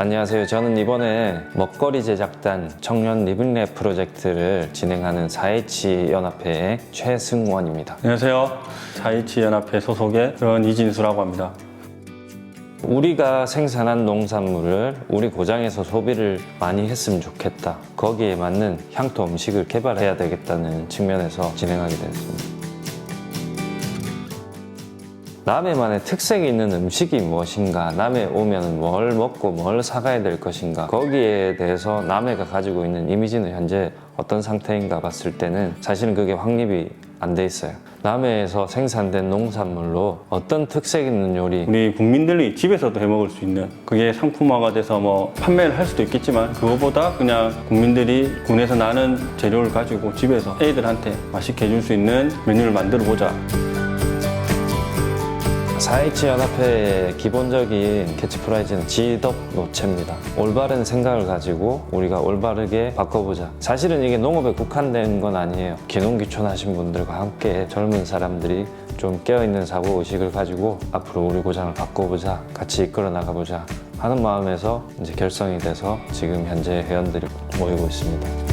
안녕하세요. 저는 이번에 먹거리 제작단 청년 리빙랩 프로젝트를 진행하는 4H 연합회의 최승원입니다. 안녕하세요. 4.27 연합회 소속의 그런 이진수라고 합니다. 우리가 생산한 농산물을 우리 고장에서 소비를 많이 했으면 좋겠다. 거기에 맞는 향토 음식을 개발해야 되겠다는 측면에서 진행하게 됐습니다. 남해만의 특색이 있는 음식이 무엇인가, 남해 오면 뭘 먹고 뭘 사가야 될 것인가, 거기에 대해서 남해가 가지고 있는 이미지는 현재 어떤 상태인가 봤을 때는 사실은 그게 확립이 안 돼 있어요. 남해에서 생산된 농산물로 어떤 특색 있는 요리, 우리 국민들이 집에서도 해 먹을 수 있는 그게 상품화가 돼서 뭐 판매를 할 수도 있겠지만 그거보다 그냥 국민들이 군에서 나는 재료를 가지고 집에서 애들한테 맛있게 해줄 수 있는 메뉴를 만들어 보자. 4H 연합회의 기본적인 캐치프라이즈는 지덕 노체입니다. 올바른 생각을 가지고 우리가 올바르게 바꿔보자. 사실은 이게 농업에 국한된 건 아니에요. 기농기촌 하신 분들과 함께 젊은 사람들이 좀 깨어있는 사고의식을 가지고 앞으로 우리 고장을 바꿔보자. 같이 이끌어 나가보자. 하는 마음에서 이제 결성이 돼서 지금 현재 회원들이 모이고 있습니다.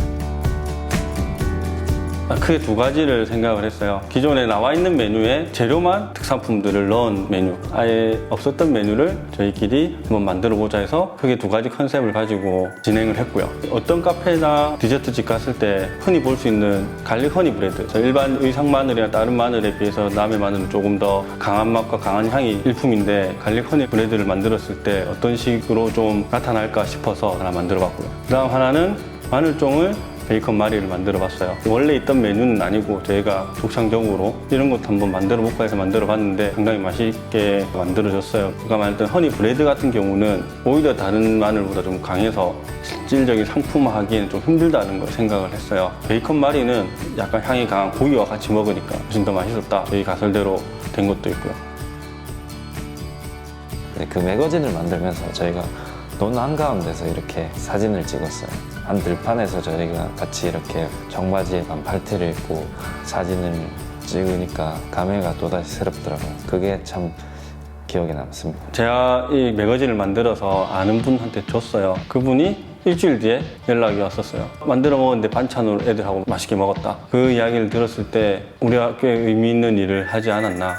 아, 크게 두 가지를 생각을 했어요. 기존에 나와 있는 메뉴에 재료만 특산품들을 넣은 메뉴, 아예 없었던 메뉴를 저희끼리 한번 만들어 보자 해서 크게 두 가지 컨셉을 가지고 진행을 했고요. 어떤 카페나 디저트집 갔을 때 흔히 볼 수 있는 갈릭 허니 브레드. 저 일반 의상 마늘이나 다른 마늘에 비해서 남의 마늘은 조금 더 강한 맛과 강한 향이 일품인데 갈릭 허니 브레드를 만들었을 때 어떤 식으로 좀 나타날까 싶어서 하나 만들어 봤고요. 그 다음 하나는 마늘종을 베이컨 마리를 만들어 봤어요. 원래 있던 메뉴는 아니고 저희가 독창적으로 이런 것도 한번 만들어 볼까 해서 만들어 봤는데 상당히 맛있게 만들어졌어요. 아까 말했던 허니 브레드 같은 경우는 오히려 다른 마늘보다 좀 강해서 실질적인 상품화하기에는 좀 힘들다는 걸 생각을 했어요. 베이컨 마리는 약간 향이 강한 고기와 같이 먹으니까 훨씬 더 맛있었다. 저희 가설대로 된 것도 있고요. 네, 그 매거진을 만들면서 저희가 논 한가운데서 이렇게 사진을 찍었어요. 한 들판에서 저희가 같이 이렇게 정바지에 반팔티를 입고 사진을 찍으니까 감회가 또다시 새롭더라고요. 그게 참 기억에 남습니다. 제가 이 매거진을 만들어서 아는 분한테 줬어요. 그분이 일주일 뒤에 연락이 왔었어요. 만들어 먹었는데 반찬으로 애들하고 맛있게 먹었다. 그 이야기를 들었을 때 우리 학교에 의미 있는 일을 하지 않았나.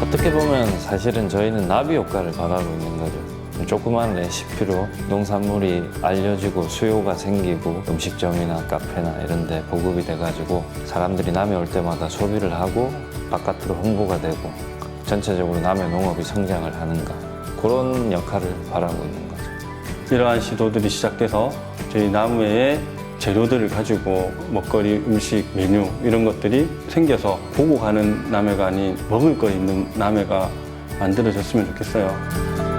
어떻게 보면 사실은 저희는 나비 효과를 바라고 있는 거죠. 조그만 레시피로 농산물이 알려지고 수요가 생기고 음식점이나 카페나 이런 데 보급이 돼가지고 사람들이 남해 올 때마다 소비를 하고 바깥으로 홍보가 되고 전체적으로 남해 농업이 성장을 하는가 그런 역할을 바라고 있는 거죠. 이러한 시도들이 시작돼서 저희 나무의 재료들을 가지고 먹거리, 음식, 메뉴 이런 것들이 생겨서 보고 가는 남해가 아닌 먹을 거 있는 남해가 만들어졌으면 좋겠어요.